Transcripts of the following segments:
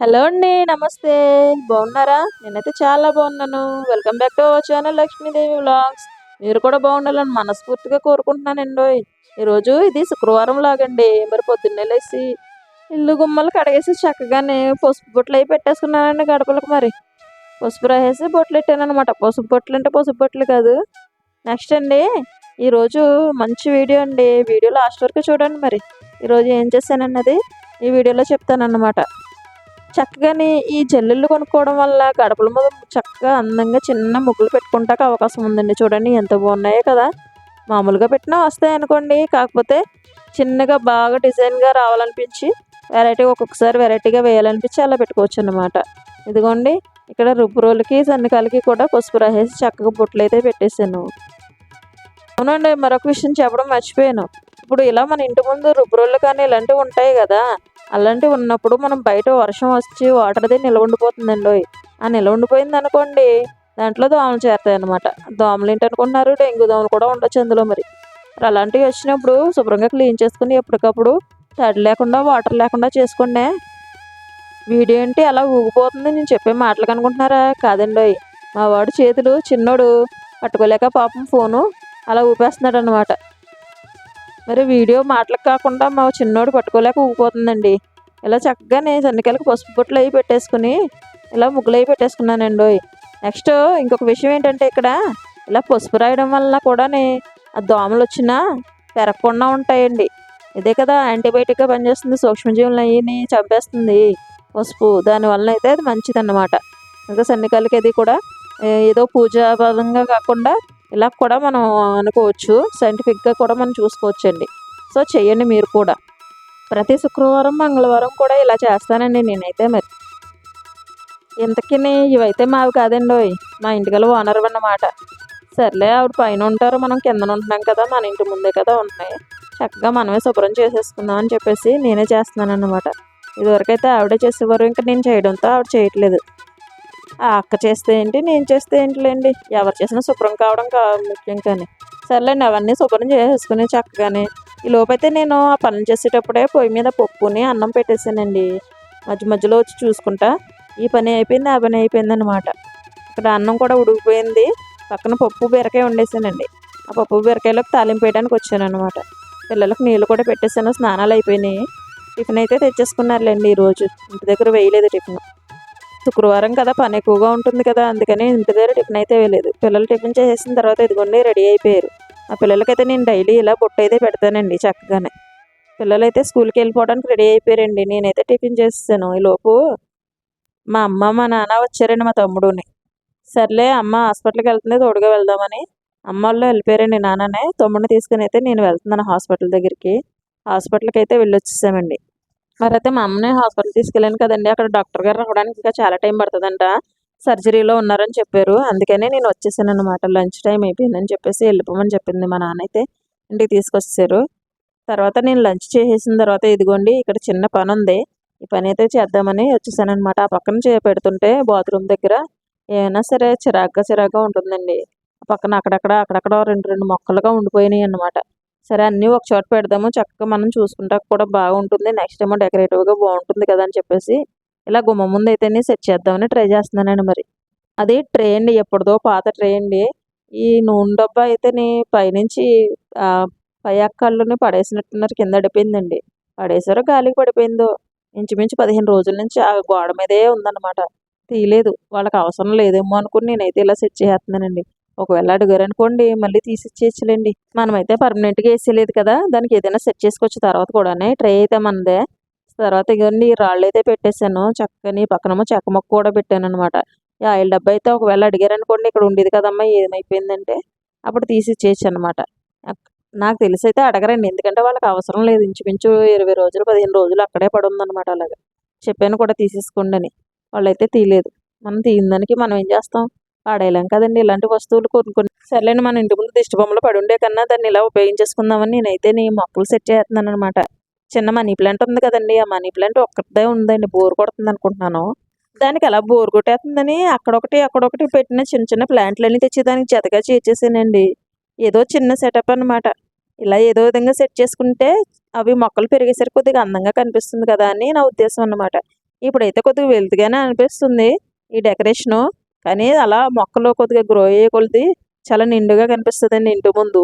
Hello అండి నమస్తే. బాగున్నారా? నేనైతే చాలా బాగున్నాను. Welcome back to our channel Lakshmidevi vlogs. మీరు కూడా బాగుండాలని మనస్ఫూర్తిగా కోరుకుంటున్నానండి ఈరోజు ఇది శుక్రవారం లాగండి. మరి పొద్దున్నే లేసి ఇల్లు గుమ్మలు కడిగేసి చక్కగానే పసుపు బొట్లు అవి పెట్టేసుకున్నానండి గడపలకు మరి. పసుపు రాసేసి బొట్లు పెట్టాను అనమాట పసుపు బొట్లు అంటే పసుపు బొట్లు కాదు. నెక్స్ట్ అండి ఈరోజు మంచి వీడియో అండి. వీడియో లాస్ట్ వరకు చూడండి మరి. ఈరోజు ఏం చేశానన్నది ఈ వీడియోలో చెప్తానన్నమాట. చక్కగాని ఈ జల్లులు కొనుక్కోవడం వల్ల గడపల మీద చక్కగా అందంగా చిన్న ముగ్గులు పెట్టుకుంటాక అవకాశం ఉందండి. చూడండి ఎంత బాగున్నాయో కదా. మామూలుగా పెట్టినా వస్తాయి అనుకోండి. కాకపోతే చిన్నగా బాగా డిజైన్గా రావాలనిపించి వెరైటీ ఒక్కొక్కసారి వెరైటీగా వేయాలనిపించి అలా పెట్టుకోవచ్చు అనమాట ఇదిగోండి. ఇక్కడ రుబ్బురోలకి సన్నికాలకి కూడా పసుపు రాసేసి చక్కగా బొట్లు అయితే పెట్టేశాను. అవునండి. మరొక విషయం చెప్పడం మర్చిపోయాను. ఇప్పుడు ఇలా మన ఇంటి ముందు రుబ్బురోళ్ళు కానీ ఇలాంటివి ఉంటాయి కదా. అలాంటివి ఉన్నప్పుడు మనం బయట వర్షం వచ్చి వాటర్ది నిలవండిపోతుందండి ఆ నిలవండిపోయింది అనుకోండి దాంట్లో దోమలు చేరుతాయి అనమాట దోమలు ఏంటి అనుకుంటున్నారు? డెంగ్యూ దోమలు కూడా ఉండొచ్చు అందులో మరి. అలాంటివి వచ్చినప్పుడు శుభ్రంగా క్లీన్ చేసుకుని ఎప్పటికప్పుడు తడి లేకుండా వాటర్ లేకుండా చేసుకోండి వీడియో ఏంటి అలా ఊగిపోతుంది? నేను చెప్పే మాటలు కనుకుంటున్నారా కాదండి మా వాడు చేతులు చిన్నోడు పట్టుకోలేక పాపం ఫోను అలా ఊపేస్తున్నాడు అనమాట మరి వీడియో మాటలకు కాకుండా మా చిన్నోడు పట్టుకోలేక ఊగిపోతుందండి. ఇలా చక్కగా నేను సన్నికలకు పసుపు బొట్లు అవి పెట్టేసుకుని ఇలా ముగ్గులు అవి పెట్టేసుకున్నానండి నెక్స్ట్ ఇంకొక విషయం ఏంటంటే ఇక్కడ ఇలా పసుపు రాయడం వల్ల కూడా ఆ దోమలు వచ్చినా పెరగకుండా ఉంటాయండి. ఇదే కదా యాంటీబయాటిక్గా పనిచేస్తుంది సూక్ష్మజీవులు అయ్యి చంపేస్తుంది పసుపు. దానివల్ల అయితే అది మంచిది అన్నమాట ఇంకా సన్నికలకి అది కూడా ఏదో పూజాపదంగా కాకుండా ఇలా కూడా మనం అనుకోవచ్చు. సైంటిఫిక్గా కూడా మనం చూసుకోవచ్చు అండి సో చేయండి మీరు కూడా. ప్రతి శుక్రవారం మంగళవారం కూడా ఇలా చేస్తానండి నేనైతే మరి. ఇంతకీ ఇవైతే మావి కాదండి మా ఇంటికల ఓనర్ అన్నమాట. సర్లే ఆవిడ పైన ఉంటారు. మనం కిందన ఉంటున్నాం కదా మన ఇంటి ముందే కదా ఉంటున్నాయి చక్కగా మనమే శుభ్రం చేసేసుకుందాం అని చెప్పేసి నేనే చేస్తున్నాను అనమాట ఇదివరకైతే ఆవిడే చేసేవారు. ఇంకా నేను చేయడంతో ఆవిడ చేయట్లేదు. ఆ అక్క చేస్తే ఏంటి నేను చేస్తే ఏంటిలేండి? ఎవరు చేసినా శుభ్రం కావడం కా ముఖ్యం కానీ. సర్లేండి అవన్నీ శుభ్రం చేసేసుకుని చక్కగానే. ఈ లోపైతే నేను ఆ పనులు చేసేటప్పుడే పొయ్యి మీద పప్పుని అన్నం పెట్టేసానండి మధ్య మధ్యలో వచ్చి చూసుకుంటా. ఈ పని అయిపోయింది ఆ పని అయిపోయింది అనమాట ఇక్కడ అన్నం కూడా ఉడికిపోయింది. పక్కన పప్పు బీరకాయ వండేసానండి ఆ పప్పు బీరకాయలోకి తాలింపు వేయడానికి వచ్చాను అనమాట పిల్లలకు నీళ్ళు కూడా పెట్టేసాను స్నానాలు అయిపోయినాయి. టిఫిన్ అయితే తెచ్చేసుకున్నారులేండి ఈరోజు. ఇంటి దగ్గర వేయలేదు టిఫిన్. శుక్రవారం కదా పని ఎక్కువగా ఉంటుంది కదా అందుకని ఇంటి దగ్గర టిఫిన్ అయితే వేయలేదు. పిల్లలు టిఫిన్ చేసేసిన తర్వాత ఇదిగోండి రెడీ అయిపోయారు. ఆ పిల్లలకైతే నేను డైలీ ఇలా బుట్ట అయితే పెడతానండి చక్కగానే. పిల్లలైతే స్కూల్కి వెళ్ళిపోవడానికి రెడీ అయిపోయారండి. నేనైతే టిఫిన్ చేస్తాను ఈలోపు మా అమ్మ మా నాన్న వచ్చారండి మా తమ్ముడుని. సర్లే అమ్మ హాస్పిటల్కి వెళ్తుంది తోడుగా వెళ్దామని. అమ్మ వాళ్ళు వెళ్ళిపోయారండి నాన్ననే. తమ్ముడిని తీసుకుని అయితే నేను వెళ్తున్నాను హాస్పిటల్ దగ్గరికి. హాస్పిటల్కి అయితే వెళ్ళొచ్చేసామండి. మరి అయితే మా అమ్మని హాస్పిటల్ తీసుకెళ్ళాను కదండి. అక్కడ డాక్టర్ గారు రావడానికి ఇంకా చాలా టైం పడుతుందంట. సర్జరీలో ఉన్నారని చెప్పారు. అందుకనే నేను వచ్చేసాను అనమాట లంచ్ టైం అయిపోయిందని చెప్పేసి వెళ్ళిపోమని చెప్పింది మా నాన్న అయితే ఇంటికి తీసుకొచ్చారు తర్వాత నేను లంచ్ చేసేసిన తర్వాత ఇదిగోండి ఇక్కడ చిన్న పని ఉంది. ఈ పని అయితే చేద్దామని వచ్చేసాను అనమాట ఆ పక్కన చే పెడుతుంటే బాత్రూమ్ దగ్గర ఏమైనా సరే చిరాగ్గా చిరాగ్గా ఉంటుందండి. పక్కన అక్కడక్కడ అక్కడక్కడ రెండు రెండు మొక్కలుగా ఉండిపోయినాయి అనమాట సరే అన్నీ ఒక చోట పెడదాము చక్కగా మనం చూసుకుంటా కూడా బాగుంటుంది. నెక్స్ట్ ఏమో డెకరేటివ్గా బాగుంటుంది కదా అని చెప్పేసి ఇలా గుమ్మ ముందు అయితేనే సెట్ చేద్దామని ట్రై చేస్తున్నానండి మరి. అది ట్రే అండి ఎప్పుడుదో పాత ట్రే అండి ఈ నూనె డబ్బా అయితే పైనుంచి పై అక్కళ్ళని పడేసినట్టున్నారు కింద అడిపోయిందండి. పడేసారో గాలికి పడిపోయిందో. ఇంచుమించు పదిహేను రోజుల నుంచి ఆ గోడ మీదే ఉందన్నమాట. తీయలేదు. వాళ్ళకి అవసరం లేదేమో అనుకుని నేనైతే ఇలా సెట్ చేస్తున్నానండి. ఒకవేళ అడిగారు అనుకోండి మళ్ళీ తీసి ఇచ్చేయచ్చులేండి మనమైతే పర్మనెంట్గా వేసేయలేదు కదా దానికి ఏదైనా సెట్ చేసుకోవచ్చు తర్వాత కూడానే. ట్రై అయితే మనదే. తర్వాత ఇవన్నీ రాళ్ళు అయితే పెట్టేశాను. చక్కని పక్కనమో చెక్క మొక్క కూడా పెట్టాను అనమాట ఈ ఆయిల్ డబ్బా అయితే ఒకవేళ అడిగారు అనుకోండి ఇక్కడ ఉండేది కదమ్మా ఏమైపోయిందంటే అప్పుడు తీసి ఇచ్చేయచ్చు అనమాట నాకు తెలిసి అయితే అడగరండి. ఎందుకంటే వాళ్ళకి అవసరం లేదు. ఇంచుమించు ఇరవై రోజులు పదిహేను రోజులు అక్కడే పడుందనమాట అలాగా. చెప్పాను కూడా తీసేసుకోండి అని వాళ్ళైతే తీయలేదు. మనం తీయడానికి మనం ఏం చేస్తాం? పాడేయలేం కదండి. ఇలాంటి వస్తువులు కొనుక్కొని సరేలేండి మన ఇంటి ముందు దిష్టి బొమ్మలు పడి ఉండే కన్నా దాన్ని ఇలా ఉపయోగించేసుకుందామని నేనైతే నీ మొక్కలు సెట్ చేస్తున్నాను అనమాట చిన్న మనీ ప్లాంట్ ఉంది కదండి. ఆ మనీ ప్లాంట్ ఒక్కటే ఉందండి. బోర్ కొడుతుంది అనుకుంటున్నాను. దానికి అలా బోర్ కొట్టేస్తుందని అక్కడొకటి అక్కడొకటి పెట్టిన చిన్న చిన్న ప్లాంట్లన్నీ తెచ్చి దానికి జతగా చేసేసానండి ఏదో చిన్న సెటప్ అనమాట ఇలా ఏదో విధంగా సెట్ చేసుకుంటే అవి మొక్కలు పెరిగేసరికి కొద్దిగా అందంగా కనిపిస్తుంది కదా అని నా ఉద్దేశం అన్నమాట. ఇప్పుడైతే కొద్దిగా వెళ్తుగానే అనిపిస్తుంది. ఈ డెకరేషను కానీ అలా మొక్కలు కొద్దిగా గ్రో అయ్యే కొలిది చాలా నిండుగా కనిపిస్తుందండి ఇంటి ముందు.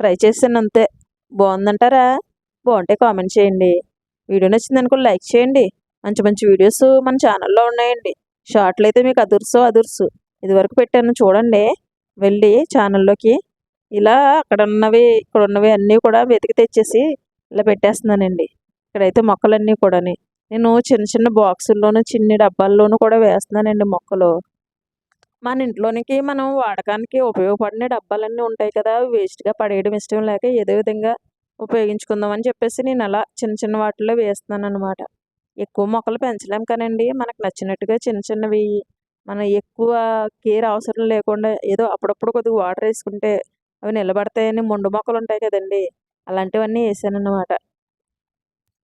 ట్రై చేసాను అంతే బాగుందంటారా? బాగుంటే కామెంట్ చేయండి. వీడియో నచ్చింది అనుకో లైక్ చేయండి. మంచి మంచి వీడియోస్ మన ఛానల్లో ఉన్నాయండి. షార్ట్లు అయితే మీకు అదుర్సు అదుర్సు. ఇదివరకు పెట్టాను చూడండి. వెళ్ళి ఛానల్లోకి ఇలా అక్కడ ఉన్నవి ఇక్కడ ఉన్నవి అన్నీ కూడా వెతికి తెచ్చేసి ఇలా పెట్టేస్తున్నానండి. ఇక్కడైతే మొక్కలన్నీ కూడా నేను చిన్న చిన్న బాక్సుల్లోనూ చిన్ని డబ్బాల్లోనూ కూడా వేస్తున్నానండి మొక్కలు. మన ఇంట్లోనికి మనం వాడకానికి ఉపయోగపడిన డబ్బాలన్నీ ఉంటాయి కదా వేస్ట్గా పడేయడం ఇష్టం లేక ఏదో విధంగా ఉపయోగించుకుందామని చెప్పేసి నేను అలా చిన్న చిన్న వాటిల్లో వేస్తున్నాను అనమాట ఎక్కువ మొక్కలు పెంచలేం కానండి. మనకు నచ్చినట్టుగా చిన్న చిన్నవి మనం ఎక్కువ కేర్ అవసరం లేకుండా ఏదో అప్పుడప్పుడు కొద్దిగా వాటర్ వేసుకుంటే అవి నిలబడతాయని మొండు మొక్కలు ఉంటాయి కదండి. అలాంటివన్నీ వేసాను అనమాట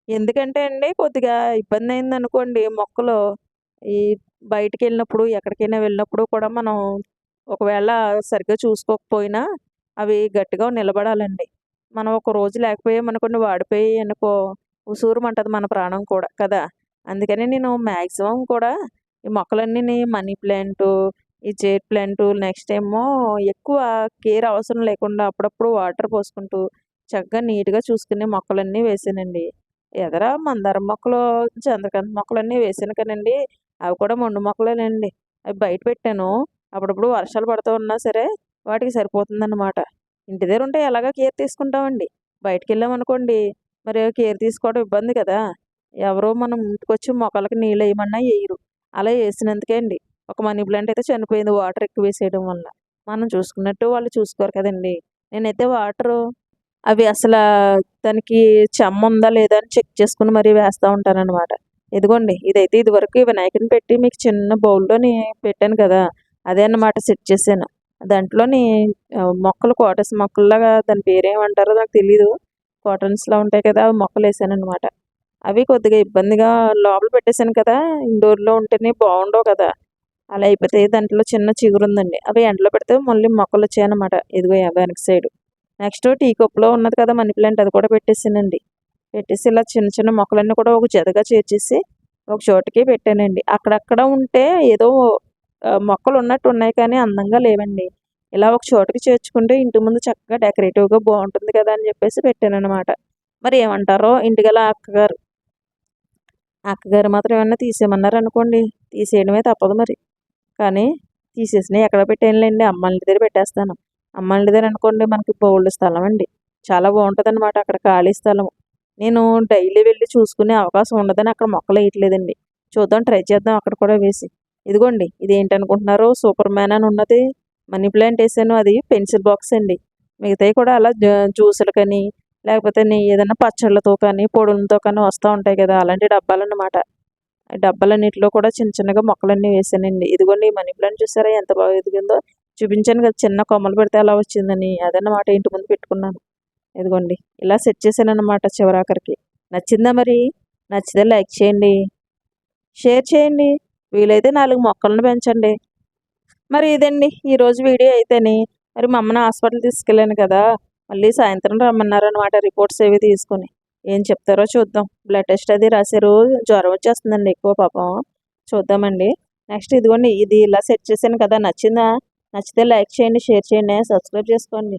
ఎందుకంటే అండి కొద్దిగా ఇబ్బంది అయింది అనుకోండి మొక్కలు ఈ బయటికి వెళ్ళినప్పుడు ఎక్కడికైనా వెళ్ళినప్పుడు కూడా మనం ఒకవేళ సరిగ్గా చూసుకోకపోయినా అవి గట్టిగా నిలబడాలండి. మనం ఒక రోజు లేకపోయామనుకోండి వాడిపోయి అనుకో ఉసూరుమంటుంది మన ప్రాణం కూడా కదా? అందుకని నేను మ్యాక్సిమం కూడా ఈ మొక్కలన్నీ మనీ ప్లాంటు ఈ జేట్ ప్లాంటు నెక్స్ట్ ఏమో ఎక్కువ కేర్ అవసరం లేకుండా అప్పుడప్పుడు వాటర్ పోసుకుంటూ చక్కగా నీట్గా చూసుకునే మొక్కలన్నీ వేసానండి. ఎదర మందారం మొక్కలు చంద్రకాంత మొక్కలన్నీ వేసాను కదండి అవి కూడా మొండు మొక్కలేనండి. అవి బయట పెట్టాను. అప్పుడప్పుడు వర్షాలు పడుతూ ఉన్నా సరే వాటికి సరిపోతుందన్నమాట. ఇంటి దగ్గర ఉంటే ఎలాగ కేర్ తీసుకుంటామండి. బయటకు వెళ్ళామనుకోండి మరి కేర్ తీసుకోవడం ఇబ్బంది కదా. ఎవరో మనం ఇంటికి వచ్చి మొక్కలకి నీళ్ళు వేయమన్నా వేయరు. అలా వేసినందుకే అండి. ఒక మనీ ప్లాంట్ అయితే చనిపోయింది వాటర్ ఎక్కువ వేసేయడం వల్ల. మనం చూసుకున్నట్టు వాళ్ళు చూసుకోరు కదండి. నేనైతే వాటరు అవి అసలు దానికి చెమ్మ ఉందా లేదా అని చెక్ చేసుకుని మరీ వేస్తూ ఉంటానన్నమాట. ఇదిగోండి ఇదైతే ఇదివరకు వినాయకుని పెట్టి మీకు చిన్న బౌల్లోని పెట్టాను కదా అదే అన్నమాట సెట్ చేశాను. దాంట్లోని మొక్కలు కోటస్ మొక్కల్లాగా దాని పేరేమంటారో నాకు తెలీదు. కాటన్స్లో ఉంటాయి కదా అవి మొక్కలు వేసాను అనమాట అవి కొద్దిగా ఇబ్బందిగా లోపల పెట్టేశాను కదా ఇండోర్లో ఉంటేనే బాగుండవు కదా. అలా అయిపోతే దాంట్లో చిన్న చిగురు ఉందండి అవి ఎండలో పెడితే మళ్ళీ మొక్కలు వచ్చాయన్నమాట ఇదిగో వెనక సైడ్. నెక్స్ట్ టీ కప్లో ఉన్నది కదా మనీ ప్లాంట్ అది కూడా పెట్టేసానండి పెట్టేసి ఇలా చిన్న చిన్న మొక్కలన్నీ కూడా ఒక జతగా చేర్చేసి ఒక చోటకి పెట్టానండి. అక్కడక్కడ ఉంటే ఏదో మొక్కలు ఉన్నట్టు ఉన్నాయి కానీ అందంగా లేవండి. ఇలా ఒక చోటకి చేర్చుకుంటే ఇంటి ముందు చక్కగా డెకరేటివ్గా బాగుంటుంది కదా అని చెప్పేసి పెట్టాను అనమాట మరి ఏమంటారో ఇంటిగల అక్కగారు. అక్కగారు మాత్రం ఏమన్నా తీసేయమన్నారు అనుకోండి తీసేయడమే తప్పదు మరి. కానీ తీసేసినా ఎక్కడ పెట్టేయండి అమ్మాయిల దగ్గర పెట్టేస్తాను. అమ్మాయిల దగ్గర అనుకోండి మనకి బౌళ్ళు స్థలం అండి. చాలా బాగుంటుంది అనమాట అక్కడ ఖాళీ స్థలం నేను డైలీ వెళ్ళి చూసుకునే అవకాశం ఉండదని అక్కడ మొక్కలు వేయట్లేదండి. చూద్దాం ట్రై చేద్దాం అక్కడ కూడా వేసి. ఇదిగోండి ఇది ఏంటనుకుంటున్నారు సూపర్ మ్యాన్ అని ఉన్నది మనీ ప్లాంట్ వేసాను అది పెన్సిల్ బాక్స్ అండి. మిగతావి కూడా అలా జ్యూసులు కానీ లేకపోతే ఏదైనా పచ్చళ్ళతో కానీ పొడులతో కానీ వస్తూ ఉంటాయి కదా అలాంటి డబ్బాలన్నమాట. డబ్బాలన్నింటిలో కూడా చిన్న చిన్నగా మొక్కలన్నీ వేసానండి. ఇదిగోండి మనీ ప్లాంట్ చూసారా ఎంత బాగా ఎదిగిందో. చూపించాను కదా చిన్న కొమ్మలు పెడితే అలా వచ్చిందని అదన్నమాట ఇంటి ముందు పెట్టుకున్నాను. ఇదిగోండి ఇలా సెట్ చేశాను అనమాట చివరాఖరికి. నచ్చిందా మరి? నచ్చితే లైక్ చేయండి షేర్ చేయండి వీలైతే నాలుగు మొక్కలను పెంచండి. మరి ఇదండి ఈరోజు వీడియో అయితేని. మరి మా అమ్మని హాస్పిటల్ తీసుకెళ్ళాను కదా మళ్ళీ సాయంత్రం రమ్మన్నారు అనమాట రిపోర్ట్స్ ఏవి తీసుకొని. ఏం చెప్తారో చూద్దాం. బ్లడ్ టెస్ట్ అది రాశారు జ్వరం వచ్చేస్తుందండి ఎక్కువ పాపం. చూద్దామండి. నెక్స్ట్ ఇదిగోండి ఇది ఇలా సెట్ చేశాను కదా నచ్చిందా? నచ్చితే లైక్ చేయండి షేర్ చేయండి సబ్స్క్రైబ్ చేసుకోండి.